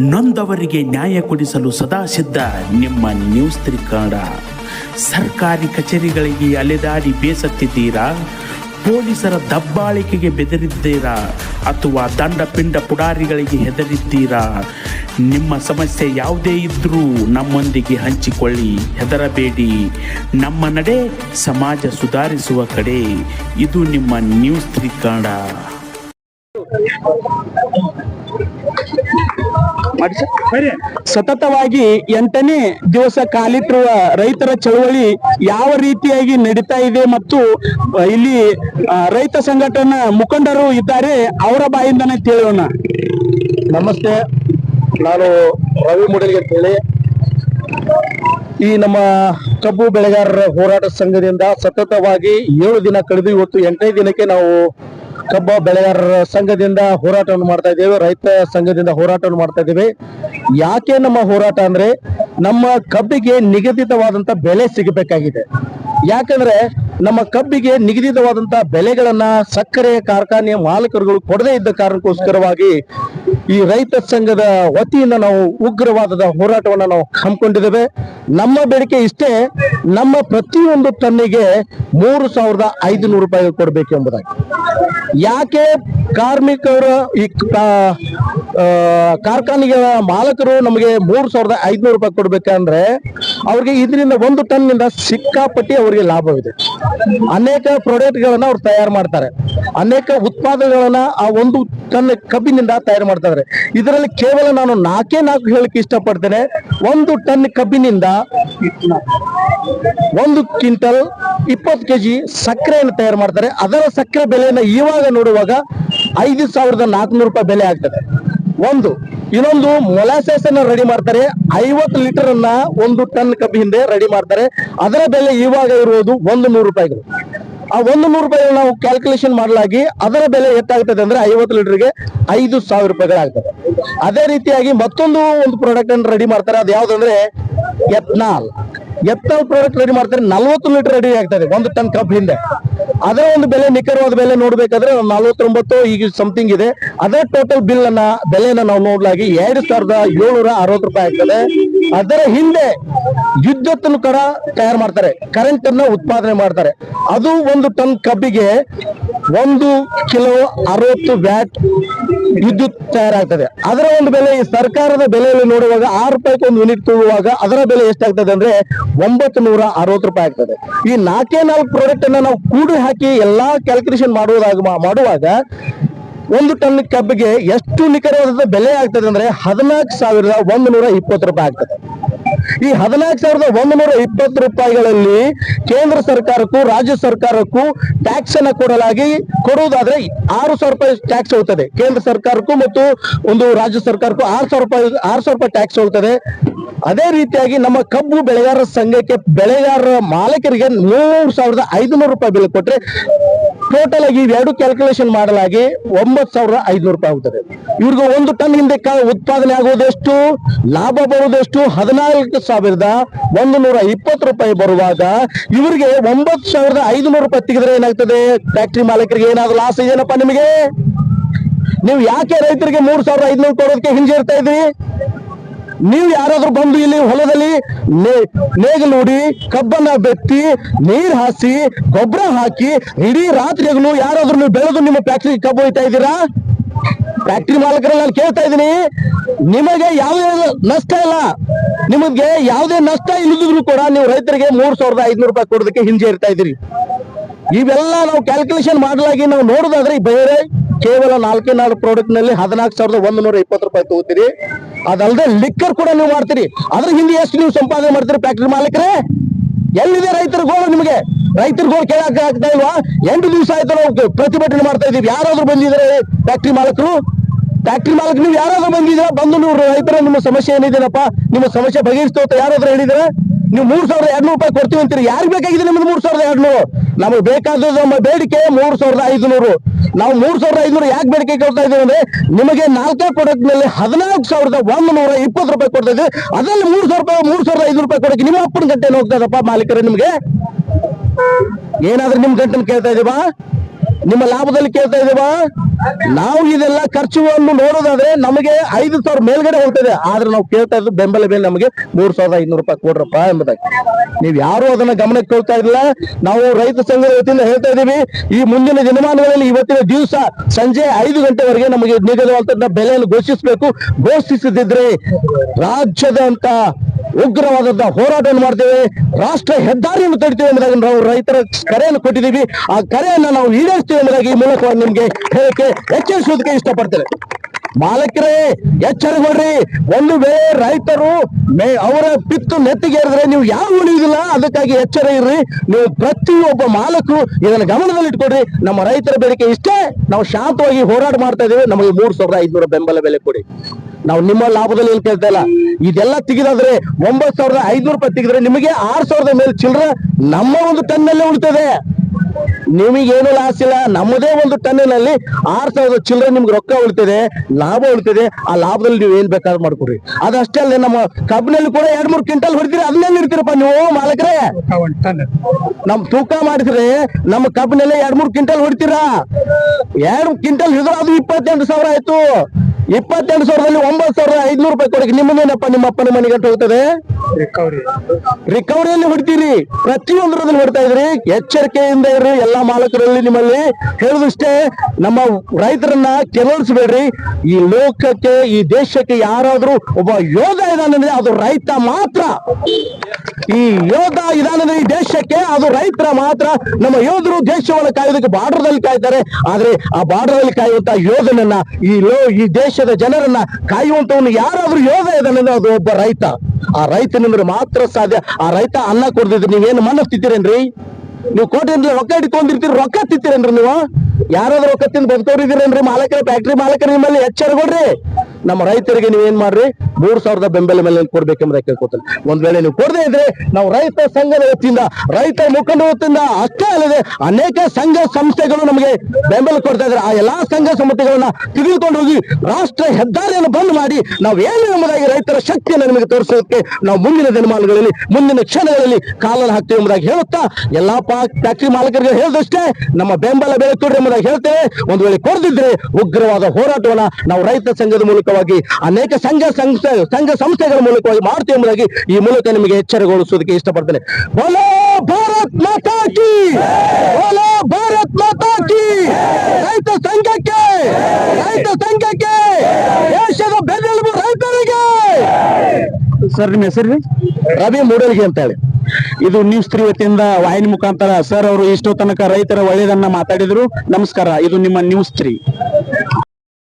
ನೊಂದವರಿಗೆ ನ್ಯಾಯ ಕೊಡಿಸಲು ಸದಾ ಸಿದ್ಧ ನಿಮ್ಮ ನ್ಯೂಸ್ ತ್ರಿಕನ್ನಡ ಸರ್ಕಾರಿ ಕಚೇರಿಗಳಿಗೆ ಅಲೆದಾಡಿ ಬೇಸತ್ತಿದ್ದೀರಾ? ಪೊಲೀಸರ ದಬ್ಬಾಳಿಕೆಗೆ ಬೆದರಿದ್ದೀರಾ? ಅಥವಾ ದಂಡ ಪಿಂಡ ಪುಡಾರಿಗಳಿಗೆ ಹೆದರಿದ್ದೀರಾ? ನಿಮ್ಮ ಸಮಸ್ಯೆ ಯಾವುದೇ ಇದ್ದರೂ ನಮ್ಮೊಂದಿಗೆ ಹಂಚಿಕೊಳ್ಳಿ, ಹೆದರಬೇಡಿ. ನಮ್ಮ ನಡೆ ಸಮಾಜ ಸುಧಾರಿಸುವ ಕಡೆ. ಇದು ನಿಮ್ಮ ನ್ಯೂಸ್ ತ್ರಿಕನ್ನಡ ಮಾಡಿ ಸರ್. ಸತತವಾಗಿ ಎಂಟನೇ ದಿವಸ ಕಾಲಿಟ್ಟಿರುವ ರೈತರ ಚಳವಳಿ ಯಾವ ರೀತಿಯಾಗಿ ನಡೀತಾ ಇದೆ ಮತ್ತು ಇಲ್ಲಿ ರೈತ ಸಂಘಟನಾ ಮುಖಂಡರು ಇದ್ದಾರೆ ಅವರ ಬಾಯಿಂದನೇ ತಿಳಿಯೋಣ. ನಮಸ್ತೆ. ನಾನು ರವಿ ಮುಡಲಿಗೆ ಅಂತೇಳಿ ಈ ನಮ್ಮ ಕಬ್ಬು ಬೆಳೆಗಾರರ ಹೋರಾಟ ಸಂಘದಿಂದ ಸತತವಾಗಿ ಏಳು ದಿನ ಕಳೆದು ಇವತ್ತು ಎಂಟನೇ ದಿನಕ್ಕೆ ನಾವು ಕಬ್ಬ ಬೆಳೆಗಾರರ ಸಂಘದಿಂದ ಹೋರಾಟವನ್ನು ಮಾಡ್ತಾ ಇದ್ದೇವೆ, ರೈತ ಸಂಘದಿಂದ ಹೋರಾಟವನ್ನು ಮಾಡ್ತಾ ಇದ್ದೇವೆ. ಯಾಕೆ ನಮ್ಮ ಹೋರಾಟ ಅಂದ್ರೆ ನಮ್ಮ ಕಬ್ಬಿಗೆ ನಿಗದಿತವಾದಂತ ಬೆಲೆ ಸಿಗಬೇಕಾಗಿದೆ. ಯಾಕಂದ್ರೆ ನಮ್ಮ ಕಬ್ಬಿಗೆ ನಿಗದಿತವಾದಂತಹ ಬೆಲೆಗಳನ್ನ ಸಕ್ಕರೆ ಕಾರ್ಖಾನೆಯ ಮಾಲೀಕರುಗಳು ಕೊಡದೇ ಇದ್ದ ಕಾರಣಕ್ಕೋಸ್ಕರವಾಗಿ ಈ ರೈತ ಸಂಘದ ವತಿಯಿಂದ ನಾವು ಉಗ್ರವಾದದ ಹೋರಾಟವನ್ನು ನಾವು ಹಮ್ಮಿಕೊಂಡಿದ್ದೇವೆ. ನಮ್ಮ ಬೇಡಿಕೆ ಇಷ್ಟೇ, ನಮ್ಮ ಪ್ರತಿಯೊಂದು ತನ್ನಿಗೆ ಮೂರು ಸಾವಿರದ ಐದುನೂರು ರೂಪಾಯಿ ಕೊಡಬೇಕು ಎಂಬುದಾಗಿ. ಯಾಕೆ ಕಾರ್ಮಿಕರ ಈ ಕಾರ್ಖಾನೆಗಳ ಮಾಲಕರು ನಮಗೆ ಮೂರು ಸಾವಿರದ ಐದುನೂರು ರೂಪಾಯಿ ಕೊಡ್ಬೇಕಂದ್ರೆ ಅವ್ರಿಗೆ ಇದರಿಂದ ಒಂದು ಟನ್ನಿಂದ ಸಿಕ್ಕಾಪಟ್ಟಿ ಅವರಿಗೆ ಲಾಭವಿದೆ. ಅನೇಕ ಪ್ರಾಡಕ್ಟ್ ಗಳನ್ನ ಅವ್ರು ತಯಾರು ಮಾಡ್ತಾರೆ. ಅನೇಕ ಉತ್ಪಾದನೆಗಳನ್ನ ಆ ಒಂದು ಟನ್ ಕಬ್ಬಿನಿಂದ ತಯಾರು ಮಾಡ್ತಾರೆ. ಇದರಲ್ಲಿ ಕೇವಲ ನಾನು ನಾಲ್ಕೇ ನಾಲ್ಕು ಹೇಳಕ್ಕೆ ಇಷ್ಟಪಡ್ತೇನೆ. ಒಂದು ಟನ್ ಕಬ್ಬಿನಿಂದ ಒಂದು ಕ್ವಿಂಟಲ್ ಇಪ್ಪತ್ತು ಕೆಜಿ ಸಕ್ಕರೆಯನ್ನು ತಯಾರು ಮಾಡ್ತಾರೆ. ಅದರ ಸಕ್ಕರೆ ಬೆಲೆಯನ್ನು ಇವಾಗ ನೋಡುವಾಗ ಐದು ಸಾವಿರದ ನಾಲ್ಕುನೂರು ರೂಪಾಯಿ ಬೆಲೆ ಆಗ್ತದೆ. ಒಂದು, ಇನ್ನೊಂದು ಮೊಲಾಸಸ್ ಅನ್ನ ರೆಡಿ ಮಾಡ್ತಾರೆ. ಐವತ್ತು ಲೀಟರ್ ಅನ್ನ ಒಂದು ಟನ್ ಕಬ್ಬಿ ಹಿಂದೆ ರೆಡಿ ಮಾಡ್ತಾರೆ. ಅದರ ಬೆಲೆ ಇವಾಗ ಇರುವುದು ಒಂದು ನೂರು ರೂಪಾಯಿಗಳು. ಆ ಒಂದು ನೂರು ರೂಪಾಯಿ ನಾವು ಕ್ಯಾಲ್ಕುಲೇಷನ್ ಮಾಡಲಾಗಿ ಅದರ ಬೆಲೆ ಎಷ್ಟಾಗ್ತದೆ ಅಂದ್ರೆ ಐವತ್ತು ಲೀಟರ್ಗೆ ಐದು ಸಾವಿರ ರೂಪಾಯಿಗಳಾಗ್ತದೆ. ಅದೇ ರೀತಿಯಾಗಿ ಮತ್ತೊಂದು ಒಂದು ಪ್ರಾಡಕ್ಟ್ ಅನ್ನು ರೆಡಿ ಮಾಡ್ತಾರೆ. ಅದು ಯಾವ್ದಂದ್ರೆ ಎತ್ನಾಲ್. ಎತ್ನಾಲ್ ಪ್ರಾಡಕ್ಟ್ ರೆಡಿ ಮಾಡ್ತಾರೆ, ನಲ್ವತ್ತು ಲೀಟರ್ ರೆಡಿ ಆಗ್ತದೆ, ಒಂದು ಟನ್ ಕಪ್ ಹಿಂದೆ. ಅದರ ಒಂದು ಬೆಲೆ, ನಿಖರವಾದ ಬೆಲೆ ನೋಡ್ಬೇಕಾದ್ರೆ ನಲ್ವತ್ತೊಂಬತ್ತು, ಈಗ ಸಮಥಿಂಗ್ ಇದೆ. ಅದರ ಟೋಟಲ್ ಬಿಲ್ ಅನ್ನ, ಬೆಲೆಯನ್ನ ನಾವು ನೋಡ್ಲಾಗಿ ಎರಡು ಸಾವಿರದ ಏಳ್ನೂರ ಅರವತ್ತು ರೂಪಾಯಿ ಆಗ್ತದೆ. ಅದರ ಹಿಂದೆ ವಿದ್ಯುತ್ತನ್ನು ಕೂಡ ತಯಾರು ಮಾಡ್ತಾರೆ ಕರೆಂಟ್ ಅನ್ನ ಉತ್ಪಾದನೆ ಮಾಡ್ತಾರೆ. ಅದು ಒಂದು ಟನ್ ಕಬ್ಬಿಗೆ ಒಂದು ಕಿಲೋ ಅರವತ್ತು ವ್ಯಾಟ್ ವಿದ್ಯುತ್ ತಯಾರಾಗ್ತದೆ. ಅದರ ಒಂದು ಬೆಲೆ, ಈ ಸರ್ಕಾರದ ಬೆಲೆಯಲ್ಲಿ ನೋಡುವಾಗ ಆರು ರೂಪಾಯಿಗೆ ಒಂದು ಯೂನಿಟ್ ತಗೊಳ್ಳುವಾಗ ಅದರ ಬೆಲೆ ಎಷ್ಟಾಗ್ತದೆ ಅಂದ್ರೆ ಒಂಬತ್ತು ನೂರ ಅರವತ್ತು ರೂಪಾಯಿ ಆಗ್ತದೆ. ಈ ನಾಲ್ಕೇ ನಾಲ್ಕು ಪ್ರಾಡಕ್ಟ್ ಅನ್ನ ನಾವು ಕೂಡಿ ಹಾಕಿ ಎಲ್ಲಾ ಕ್ಯಾಲ್ಕುಲೇಷನ್ ಮಾಡುವುದಾಗ ಮಾಡುವಾಗ ಒಂದು ಟನ್ ಕಬ್ಬಿಗೆ ಎಷ್ಟು ನಿಖರವಾದ ಬೆಲೆ ಆಗ್ತದೆ ಅಂದ್ರೆ ಹದಿನಾಲ್ಕು ಸಾವಿರದ ಒಂದು ನೂರ ಇಪ್ಪತ್ತು ರೂಪಾಯಿ ಆಗ್ತದೆ. ಈ ಹದಿನಾಲ್ಕು ಸಾವಿರದ ಒಂದು ನೂರ ಇಪ್ಪತ್ತು ರೂಪಾಯಿಗಳಲ್ಲಿ ಕೇಂದ್ರ ಸರ್ಕಾರಕ್ಕೂ ರಾಜ್ಯ ಸರ್ಕಾರಕ್ಕೂ ಟ್ಯಾಕ್ಸ್ ಅನ್ನ ಕೊಡಲಾಗಿ ಕೊಡುವುದಾದ್ರೆ ಆರು ಸಾವಿರ ರೂಪಾಯಿ ಟ್ಯಾಕ್ಸ್ ಹೋಗ್ತದೆ. ಕೇಂದ್ರ ಸರ್ಕಾರಕ್ಕೂ ಮತ್ತು ಒಂದು ರಾಜ್ಯ ಸರ್ಕಾರಕ್ಕೂ ಆರು ಸಾವಿರ ರೂಪಾಯಿ ಆರು ಸಾವಿರ ರೂಪಾಯಿ ಟ್ಯಾಕ್ಸ್ ಹೋಗ್ತದೆ. ಅದೇ ರೀತಿಯಾಗಿ ನಮ್ಮ ಕಬ್ಬು ಬೆಳೆಗಾರರ ಸಂಘಕ್ಕೆ ಬೆಳೆಗಾರರ ಮಾಲೀಕರಿಗೆ ಮೂರು ಸಾವಿರದ ಐದುನೂರು ರೂಪಾಯಿ ಬೆಲೆ ಕೊಟ್ಟರೆ ಟೋಟಲ್ ಆಗಿ ಇವೆರಡು ಕ್ಯಾಲ್ಕುಲೇಷನ್ ಮಾಡಲಾಗಿ ಒಂಬತ್ತು ಸಾವಿರದ ಐದುನೂರು ರೂಪಾಯಿ ಆಗುತ್ತದೆ. ಇವ್ರಿಗೆ ಒಂದು ಟನ್ ಹಿಂದೆ ಉತ್ಪಾದನೆ ಆಗುವುದಷ್ಟು ಲಾಭ ಬರುವುದಷ್ಟು ಹದಿನಾಲ್ಕು ಸಾವಿರದ ಒಂದು ನೂರ ಇಪ್ಪತ್ತು ರೂಪಾಯಿ ಬರುವಾಗ ಇವರಿಗೆ ಒಂಬತ್ತು ಸಾವಿರದ ಐದುನೂರು ರೂಪಾಯಿ ತೆಗೆದ್ರೆ ಏನಾಗ್ತದೆ? ಫ್ಯಾಕ್ಟ್ರಿ ಮಾಲೀಕರಿಗೆ ಏನಾದ್ರು ಲಾಸ್ ಇದೆಯೇನಪ್ಪ ನಿಮಗೆ? ನೀವು ಯಾಕೆ ರೈತರಿಗೆ ಮೂರು ಸಾವಿರದ ಐದುನೂರು ಕೊಡೋದಕ್ಕೆ ಹಿಂಜರಿತಾ ಇದ್ರಿ ನೀವು ಯಾರಾದ್ರೂ ಬಂದು ಇಲ್ಲಿ ಹೊಲದಲ್ಲಿ ನೇ- ನೇಗಿಲು ಹೂಡಿ ಕಬ್ಬನ್ನ ಬೆತ್ತಿ, ನೀರ್ ಹಾಸಿ, ಗೊಬ್ಬರ ಹಾಕಿ, ಇಡೀ ರಾತ್ರಿ ಹಗಲು ಯಾರಾದ್ರೂ ನೀವು ಬೆಳೆದು ನಿಮ್ಮ ಫ್ಯಾಕ್ಟ್ರಿ ಕಬ್ಬು ಹೋಯ್ತಾ ಇದ್ದೀರಾ? ಫ್ಯಾಕ್ಟ್ರಿ ಮಾಲಕರ ನಾನು ಕೇಳ್ತಾ ಇದ್ದೀನಿ. ನಿಮಗೆ ಯಾವುದೇ ನಷ್ಟ ಇಲ್ಲ? ನಿಮಗೆ ಯಾವುದೇ ನಷ್ಟ ಇಲ್ಲದಿದ್ರು ಕೂಡ ನೀವು ರೈತರಿಗೆ ಮೂರ್ ಸಾವಿರದ ಐದ್ನೂರು ರೂಪಾಯಿ ಕೊಡೋದಕ್ಕೆ ಹಿಂಜರಿತಾ ಇದ್ದೀರಿ. ಇವೆಲ್ಲ ನಾವು ಕ್ಯಾಲ್ಕುಲೇಷನ್ ಮಾಡಲಾಗಿ ನಾವು ನೋಡೋದಾದ್ರೆ ಬೇರೆ ಕೇವಲ ನಾಲ್ಕೇ ನಾಲ್ಕು ಪ್ರಾಡಕ್ಟ್ನಲ್ಲಿ ಹದಿನಾಲ್ಕು ಸಾವಿರದ ಒಂದು ನೂರ ಇಪ್ಪತ್ತು ರೂಪಾಯಿ ತಗೋತೀರಿ. ಅದಲ್ಲದೆ ಲಿಕ್ಕರ್ ಕೂಡ ನೀವು ಮಾಡ್ತೀರಿ. ಅದ್ರ ಹಿಂದೆ ಎಷ್ಟು ನೀವು ಸಂಪಾದನೆ ಮಾಡ್ತೀರಿ ಫ್ಯಾಕ್ಟ್ರಿ ಮಾಲೀಕರೇ? ಎಲ್ಲಿದೆ ರೈತರ ಗೋಳು ನಿಮಗೆ? ರೈತರ ಗೋಳು ಕೇಳಕ್ ಆಗ್ತಾ ಇಲ್ವಾ? ಎಂಟು ದಿವಸ ಆಯ್ತು ನಾವು ಪ್ರತಿಭಟನೆ ಮಾಡ್ತಾ ಇದೀವಿ ಯಾರಾದ್ರೂ ಬಂದಿದ್ರೆ ಫ್ಯಾಕ್ಟ್ರಿ ಮಾಲಕರು? ಫ್ಯಾಕ್ಟ್ರಿ ಮಾಲಕ್ ನೀವು ಯಾರಾದ್ರೂ ಬಂದಿದ್ದೀರಾ? ಬಂದು ನೀವು ರೈತರ, ನಿಮ್ಮ ಸಮಸ್ಯೆ ಏನಿದೆಯಪ್ಪ ನಿಮ್ಮ ಸಮಸ್ಯೆ ಬಗೆಹರಿಸ್ತೋ ಅಂತ ಯಾರಾದ್ರೂ ಹೇಳಿದ್ರೆ? ನೀವು ಮೂರ್ ಸಾವಿರದ ಎರಡ್ನೂರು ರೂಪಾಯಿ ಕೊಡ್ತೀವಿ ಅಂತೀರಿ. ಯಾರಿಗೆ ಬೇಕಾಗಿದೆ ನಿಮ್ದು ಮೂರ್ ಸಾವಿರದ ಎರಡ್ನೂರು? ನಮಗೆ ಬೇಕಾದ ನಮ್ಮ ಬೇಡಿಕೆ ಮೂರ್ ಸಾವಿರದ ಐದುನೂರು. ನಾವು ಮೂರ್ ಸಾವಿರದ ಐದುನೂರ ಯಾಕೆ ಬೇಡಿಕೆ ಕೇಳ್ತಾ ಇದ್ದೀವಿ ಅಂದ್ರೆ ನಿಮಗೆ ನಾಲ್ಕೇ ಪ್ರಾಡಕ್ಟ್ನಲ್ಲಿ ಹದಿನಾಲ್ಕು ಸಾವಿರದ ಒಂದು ನೂರ ಇಪ್ಪತ್ತು ರೂಪಾಯಿ ಕೊಡ್ತಾ ಇದ್ದೀವಿ. ಅದರಲ್ಲಿ ಮೂರ್ ಸಾವಿರ ರೂಪಾಯಿ, ಮೂರ್ ಸಾವಿರದ ಐದು ರೂಪಾಯಿ ಕೊಡಕ್ಕೆ ನಿಮ್ಮ ಅಪ್ಪನ ಗಂಟೆ ಹೋಗ್ತದಪ್ಪ ಮಾಲೀಕರೇ ನಿಮಗೆ? ಏನಾದ್ರೂ ನಿಮ್ ಗಂಟನ್ನು ಕೇಳ್ತಾ ಇದೀವಾ? ನಿಮ್ಮ ಲಾಭದಲ್ಲಿ ಕೇಳ್ತಾ ಇದೀವಾ? ನಾವು ಇದೆಲ್ಲ ಖರ್ಚುವನ್ನು ನೋಡೋದಾದ್ರೆ ನಮಗೆ ಐದು ಸಾವಿರ ಮೇಲ್ಗಡೆ ಹೋಗ್ತದೆ. ಆದ್ರೆ ನಾವು ಕೇಳ್ತಾ ಇದ್ದು ಬೆಂಬಲ ಬೆಲೆ ನಮಗೆ ಮೂರ್ ಸಾವಿರದ ಐನೂರು ರೂಪಾಯಿ ಕೊಡ್ರಪ್ಪ ಎಂಬುದಾಗಿ. ನೀವ್ ಯಾರು ಅದನ್ನ ಗಮನಕ್ಕೆ ಕೇಳ್ತಾ ಇಲ್ಲ ನಾವು ರೈತ ಸಂಘದ ವತಿಯಿಂದ ಹೇಳ್ತಾ ಇದೀವಿ ಈ ಮುಂದಿನ ದಿನಮಾನಗಳಲ್ಲಿ ಇವತ್ತಿನ ದಿವಸ ಸಂಜೆ ಐದು ಗಂಟೆವರೆಗೆ ನಮಗೆ ನಿಗದಿವಾದಂತ ಬೆಲೆಯನ್ನು ಘೋಷಿಸಬೇಕು. ಘೋಷಿಸದಿದ್ರೆ ರಾಜ್ಯದಂತ ಉಗ್ರವಾದಂತ ಹೋರಾಟವನ್ನು ಮಾಡ್ತೇವೆ, ರಾಷ್ಟ್ರ ಹೆದ್ದಾರಿಯನ್ನು ತಡಿತೇವೆ ಎಂಬುದಾಗಿ ನಾವು ರೈತರ ಕರೆಯನ್ನು ಕೊಟ್ಟಿದ್ದೀವಿ. ಆ ಕರೆಯನ್ನು ನಾವು ಈಡೇರಿಸ್ತೇವೆ ಎಂಬುದಾಗಿ ಈ ಮೂಲಕ ನಿಮ್ಗೆ ಹೇಳಕ್ಕೆ ಎಚ್ಚರಿಸೋದಕ್ಕೆ ಇಷ್ಟಪಡ್ತೇವೆ ಮಾಲಕರೇ ಎಚ್ಚರಗೊಳ್ರಿ ಒಂದು ವೇಳೆ ರೈತರು ಅವರ ಪಿತ್ತು ನೆತ್ತಿಗೆ ಏರಿದ್ರೆ ನೀವು ಯಾರು ಉಳಿಯುವುದಿಲ್ಲ? ಅದಕ್ಕಾಗಿ ಎಚ್ಚರ ಇರ್ರಿ. ನೀವು ಪ್ರತಿಯೊಬ್ಬ ಮಾಲಕರು ಇದನ್ನ ಗಮನದಲ್ಲಿ ಇಟ್ಕೊಡ್ರಿ ನಮ್ಮ ರೈತರ ಬೇಡಿಕೆ ಇಷ್ಟೇ. ನಾವು ಶಾಂತವಾಗಿ ಹೋರಾಟ ಮಾಡ್ತಾ ಇದ್ದೇವೆ. ನಮಗೆ ಮೂರ್ ಸಾವಿರದ ಐದ್ನೂರ ಬೆಂಬಲ ಬೆಲೆ ಕೊಡಿ. ನಾವು ನಿಮ್ಮ ಲಾಭದಲ್ಲಿ ಏನು ಕೇಳ್ತಾ ಇಲ್ಲ. ಇದೆಲ್ಲ ತೆಗೆದಾದ್ರೆ ಒಂಬತ್ತು ಸಾವಿರದ ಐದ್ನೂರು ರೂಪಾಯಿ ತೆಗೆದ್ರೆ ನಿಮಗೆ ಆರ್ ಸಾವಿರದ ಮೇಲೆ ಚಿಲ್ಲರೆ ನಮ್ಮ ಒಂದು ಟನ್ನಲ್ಲೇ ಉಳಿತದೆ. ನಿಮಗೇನು ಲಾಸ್ ಇಲ್ಲ? ನಮ್ಮದೇ ಒಂದು ಟನ್ನಿನಲ್ಲಿ ಆರ್ ಸಾವಿರದ ಚಿಲ್ಲರೆ ನಿಮ್ಗೆ ರೊಕ್ಕ ಉಳಿತದೆ, ಲಾಭ ಉಳಿತದೆ. ಆ ಲಾಭದಲ್ಲಿ ನೀವು ಏನ್ ಬೇಕಾದ್ರೂ ಮಾಡ್ಕೊಡ್ರಿ. ಅದಷ್ಟೇ ಅಲ್ಲೇ ನಮ್ಮ ಕಬ್ಬಿನಲ್ಲಿ ಕೂಡ ಎರಡ್ ಮೂರು ಕ್ವಿಂಟಲ್ ಹೊಡಿತೀರಿ ಅದನ್ನೇ ಇರ್ತೀರಪ್ಪ ನೀವು, ಮಾಲಕರೇ? ನಮ್ ತೂಕ ಮಾಡಿದ್ರೆ ನಮ್ಮ ಕಬ್ಬಿನಲ್ಲಿ ಎರಡ್ ಮೂರು ಕ್ವಿಂಟಲ್ ಹೊಡಿತೀರಾ? ಎರಡು ಕ್ವಿಂಟಲ್ ಹಿಡಿದ್ರೆ ಅದು ಇಪ್ಪತ್ತೆಂಟು ಸಾವಿರ ಆಯ್ತು. ಇಪ್ಪತ್ತೆಂಟು ಸಾವಿರದಲ್ಲಿ ಒಂಬತ್ತು ಸಾವಿರದ ಐದ್ನೂರು ರೂಪಾಯಿ ಕೊಡಕ್ಕೆ ನಿಮ್ಮದೇನಪ್ಪ ನಿಮ್ಮ ಅಪ್ಪನ ಮನೆಗೆ ಗಂಟು ಹೋಗ್ತದೆ ರಿಕವರಿಯಲ್ಲಿ ಹೊಡಿತೀರಿ. ಪ್ರತಿಯೊಂದರಲ್ಲಿ ಹೊಡ್ತಾ ಇದ್ರಿ. ಎಚ್ಚರಿಕೆಯಿಂದ ಇರ್ರಿ. ಎಲ್ಲಾ ಮಾಲಕರಲ್ಲಿ ನಿಮ್ಮಲ್ಲಿ ಹೇಳುದಷ್ಟೇ, ನಮ್ಮ ರೈತರನ್ನ ಕೆರಳಿಸ್ಬೇಡ್ರಿ ಈ ಲೋಕಕ್ಕೆ, ಈ ದೇಶಕ್ಕೆ ಯಾರಾದ್ರೂ ಒಬ್ಬ ಯೋಧ ಇದಾನಂದ್ರೆ ಅದು ರೈತ ಮಾತ್ರ. ಈ ಯೋಧ ಇದಾನದ ಈ ದೇಶಕ್ಕೆ ಅದು ರೈತರ ಮಾತ್ರ. ನಮ್ಮ ಯೋಧರು ದೇಶವನ್ನು ಕಾಯೋದಕ್ಕೆ ಬಾರ್ಡರ್ದಲ್ಲಿ ಕಾಯ್ತಾರೆ. ಆದ್ರೆ ಆ ಬಾರ್ಡರ್ದಲ್ಲಿ ಕಾಯುವಂತ ಯೋಧನನ್ನ, ಈ ಲೋ, ಈ ದೇಶದ ಜನರನ್ನ ಕಾಯುವಂತವನು ಯಾರಾದ್ರೂ ಯೋಧ ಇದಾನಂದ್ರೆ ಅದು ಒಬ್ಬ ರೈತ. ಆ ರೈತನಿಂದ್ರೆ ಮಾತ್ರ ಸಾಧ್ಯ. ಆ ರೈತ ಅನ್ನ ಕೊಡ್ದಿದ್ರೆ ನೀವೇನು ಮನಸ್ಸು ತಿಂತೀರೇನ್ರಿ ನೀವು ಕೋಟೆಯಿಂದ ರೊಕ್ಕ ಇಟ್ಕೊಂಡಿರ್ತೀರಿ ರೊಕ್ಕ ತಿಂತೀರೇನ್ರಿ ನೀವು? ಯಾರಾದ್ರೂ ರೊಕ್ಕ ತಿಂದು ಬದುಕೋರಿದ್ದೀರೇನ್ರಿ ಮಾಲಕರ ಫ್ಯಾಕ್ಟ್ರಿ ಮಾಲಕರ ನಿಮ್ಮಲ್ಲಿ ಎಚ್ಚರಗೊಡ್ರಿ ನಮ್ಮ ರೈತರಿಗೆ ನೀವೇನ್ ಮಾಡ್ರಿ? ಮೂರ್ ಸಾವಿರದ ಬೆಂಬಲ ಮೇಲೆ ಕೊಡ್ಬೇಕೆಂಬುದ ಕೇಳ್ಕೊತಾನೆ ಒಂದ್ ವೇಳೆ ನೀವು ಕೊಡದೇ ಇದ್ರೆ ನಾವು ರೈತ ಸಂಘದ ವತಿಯಿಂದ, ರೈತ ಮುಖಂಡ ವತಿಯಿಂದ, ಅಷ್ಟೇ ಅಲ್ಲದೆ ಅನೇಕ ಸಂಘ ಸಂಸ್ಥೆಗಳು ನಮಗೆ ಬೆಂಬಲ ಕೊಡ್ತಾ ಇದ್ದಾರೆ ಆ ಎಲ್ಲಾ ಸಂಘ ಸಂಸ್ಥೆಗಳನ್ನ ತಿಳಿದುಕೊಂಡು ಹೋಗಿ ರಾಷ್ಟ್ರ ಹೆದ್ದಾರಿಯನ್ನು ಬಂದ್ ಮಾಡಿ ನಾವು ಏನು ಎಂಬುದಾಗಿ ರೈತರ ಶಕ್ತಿಯನ್ನು ನಿಮಗೆ ತೋರಿಸೋದಕ್ಕೆ ನಾವು ಮುಂದಿನ ದಿನಮಾನಗಳಲ್ಲಿ, ಮುಂದಿನ ಕ್ಷಣಗಳಲ್ಲಿ ಕಾಲನ್ನು ಹಾಕ್ತೇವೆ ಎಂಬುದಾಗಿ ಹೇಳುತ್ತಾ, ಎಲ್ಲಾ ಫ್ಯಾಕ್ಟರಿ ಮಾಲೀಕರಿಗೆ ಹೇಳಿದಷ್ಟೇ, ನಮ್ಮ ಬೆಂಬಲ ಬೆಲೆ ಕೊಡ್ರಿ ಎಂಬುದಾಗಿ ಹೇಳ್ತೇವೆ. ಒಂದು ವೇಳೆ ಕೊಡದಿದ್ರೆ ಉಗ್ರವಾದ ಹೋರಾಟವನ್ನ ನಾವು ರೈತ ಸಂಘದ ಮೂಲಕವಾಗಿ ಅನೇಕ ಸಂಘ ಸಂಸ್ಥೆ ಸಂಘ ಸಂಸ್ಥೆಗಳ ಮೂಲಕವಾಗಿ ಮಾಡ್ತೀವಿ ಎಂಬುದಾಗಿ ಈ ಮೂಲಕ ನಿಮಗೆ ಎಚ್ಚರಗೊಳಿಸೋದಕ್ಕೆ ಇಷ್ಟಪಡ್ತೇನೆ. ಬೋಲೋ ಭಾರತ್ ಮಾತಾ ಕಿ! ಬೋಲೋ ಭಾರತ್ ಮಾತಾ ಕಿ! ರೈತ ಸಂಘಕ್ಕೆ! ರೈತ ಸಂಘಕ್ಕೆ! ದೇಶದ ಬೆನ್ನೆಲುಬು ರೈತರಿಗೆ! ಸರ್ ನಿಮ್ಮ ಹೆಸರು ರವಿ ಮೂಡಲ್ಗಿ ಅಂತ ಹೇಳಿ ಇದು ನ್ಯೂಸ್ ತ್ರೀ ವತಿಯಿಂದ ವಾಹಿನಿ ಮುಖಾಂತರ ಸರ್ ಅವರು ಇಷ್ಟೋ ತನಕ ರೈತರ ಒಳ್ಳೆಯದನ್ನ ಮಾತಾಡಿದ್ರು. ನಮಸ್ಕಾರ ಇದು ನಿಮ್ಮ ನ್ಯೂಸ್ ತ್ರೀ